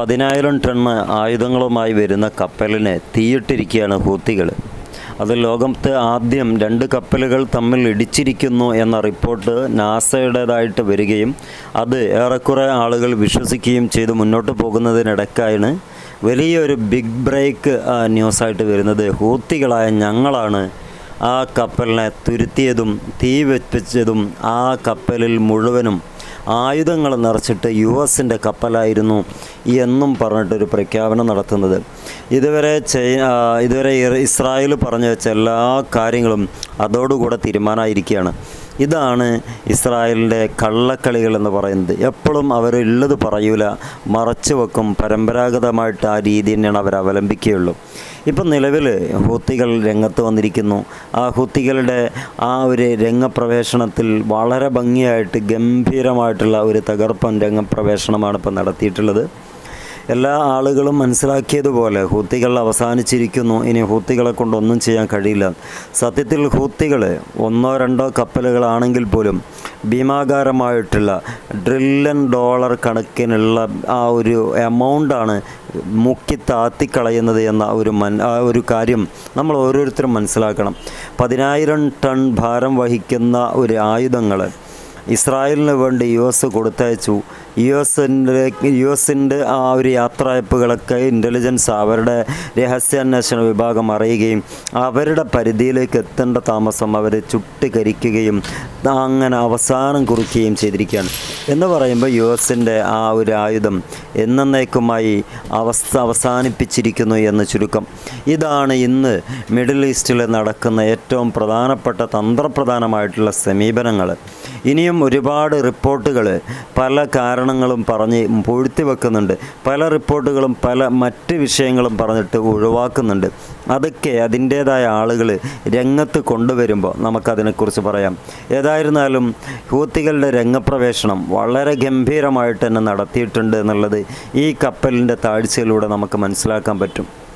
പതിനായിരം ടണ്ണ് ആയുധങ്ങളുമായി വരുന്ന കപ്പലിനെ തീയിട്ടിരിക്കുകയാണ് ഹൂത്തികൾ. അത് ലോകത്ത് ആദ്യം രണ്ട് കപ്പലുകൾ തമ്മിൽ ഇടിച്ചിരിക്കുന്നു എന്ന റിപ്പോർട്ട് നാസയുടേതായിട്ട് വരികയും അത് ഏറെക്കുറെ ആളുകൾ വിശ്വസിക്കുകയും ചെയ്ത് മുന്നോട്ട് പോകുന്നതിനിടയ്ക്കാണ് വലിയൊരു ബിഗ് ബ്രേക്ക് ന്യൂസായിട്ട് വരുന്നത്. ഹൂത്തികളായ ഞങ്ങളാണ് ആ കപ്പലിനെ തുരുത്തിയതും തീ വെപ്പിച്ചതും ആ കപ്പലിൽ മുഴുവനും ആയുധങ്ങൾ നിറച്ചിട്ട് യു എസിന്റെ കപ്പലായിരുന്നു എന്നും പറഞ്ഞിട്ടൊരു പ്രഖ്യാപനം നടത്തുന്നത്. ഇതുവരെ ചൈന ഇതുവരെ ഇസ്രായേൽ പറഞ്ഞു വെച്ച എല്ലാ കാര്യങ്ങളും അതോടുകൂടെ തീരുമാനമായിരിക്കുകയാണ്. ഇതാണ് ഇസ്രായേലിന്റെ കള്ളക്കളികൾ എന്ന് പറയുന്നത്. എപ്പോഴും അവരുള്ളത് പറയൂല മറച്ചു വെക്കും. പരമ്പരാഗതമായിട്ട് ആ രീതി തന്നെയാണ് അവർ അവലംബിക്കുകയുള്ളൂ. ഇപ്പം നിലവിൽ ഹൂത്തികൾ രംഗത്ത് വന്നിരിക്കുന്നു. ആ ഹുത്തികളുടെ ആ ഒരു രംഗപ്രവേശനത്തിൽ വളരെ ഭംഗിയായിട്ട് ഗംഭീരമായിട്ടുള്ള ഒരു തകർപ്പൻ രംഗപ്രവേശനമാണ് ഇപ്പം നടത്തിയിട്ടുള്ളത്. എല്ലാ ആളുകളും മനസ്സിലാക്കിയതുപോലെ ഹൂത്തികൾ അവസാനിച്ചിരിക്കുന്നു. ഇനി ഹൂത്തികളെ കൊണ്ടൊന്നും ചെയ്യാൻ കഴിയില്ല. സത്യത്തിൽ ഹൂത്തികൾ ഒന്നോ രണ്ടോ കപ്പലുകളാണെങ്കിൽ പോലും ഭീമാകാരമായിട്ടുള്ള ഡ്രില്ലൻ ഡോളർ കണക്കിനുള്ള ആ ഒരു എമൗണ്ടാണ് മുക്കി താത്തിക്കളയുന്നത് എന്ന ഒരു മൻ ആ ഒരു കാര്യം നമ്മൾ ഓരോരുത്തരും മനസ്സിലാക്കണം. പതിനായിരം ടൺ ഭാരം വഹിക്കുന്ന ഒരു ആയുധങ്ങൾ ഇസ്രായേലിന് വേണ്ടി യു എസ് കൊടുത്തയച്ചു. യു എസിന്റെ യു എസിന്റെ ആ ഒരു യാത്രയപ്പുകളൊക്കെ ഇന്റലിജൻസ് അവരുടെ രഹസ്യാന്വേഷണ വിഭാഗം അറിയുകയും അവരുടെ പരിധിയിലേക്ക് എത്തേണ്ട താമസം അവർ ചുട്ടുകരിക്കുകയും അങ്ങനെ അവസാനം കുറിക്കുകയും ചെയ്തിരിക്കുകയാണ്. എന്ന് പറയുമ്പോൾ യു എസിന്റെ ആ ഒരു ആയുധം എന്നേക്കുമായി അവസ്ഥ അവസാനിപ്പിച്ചിരിക്കുന്നു എന്ന് ചുരുക്കം. ഇതാണ് ഇന്ന് മിഡിൽ ഈസ്റ്റിൽ നടക്കുന്ന ഏറ്റവും പ്രധാനപ്പെട്ട തന്ത്രപ്രധാനമായിട്ടുള്ള സമീപനങ്ങൾ. ഇനിയും ഒരുപാട് റിപ്പോർട്ടുകൾ പല കാരണങ്ങളും പറഞ്ഞ് പൊഴുത്തി വെക്കുന്നുണ്ട്. പല റിപ്പോർട്ടുകളും പല മറ്റ് വിഷയങ്ങളും പറഞ്ഞിട്ട് ഒഴിവാക്കുന്നുണ്ട്. അതൊക്കെ അതിന്റേതായ ആളുകൾ രംഗത്ത് കൊണ്ടുവരുമ്പോൾ നമുക്കതിനെക്കുറിച്ച് പറയാം. ഏതായിരുന്നാലും ഹൂത്തികളുടെ രംഗപ്രവേശനം വളരെ ഗംഭീരമായിട്ട് തന്നെ നടത്തിയിട്ടുണ്ട് എന്നുള്ളത് ഈ കപ്പലിന്റെ താഴ്ചയിലൂടെ നമുക്ക് മനസ്സിലാക്കാൻ പറ്റും.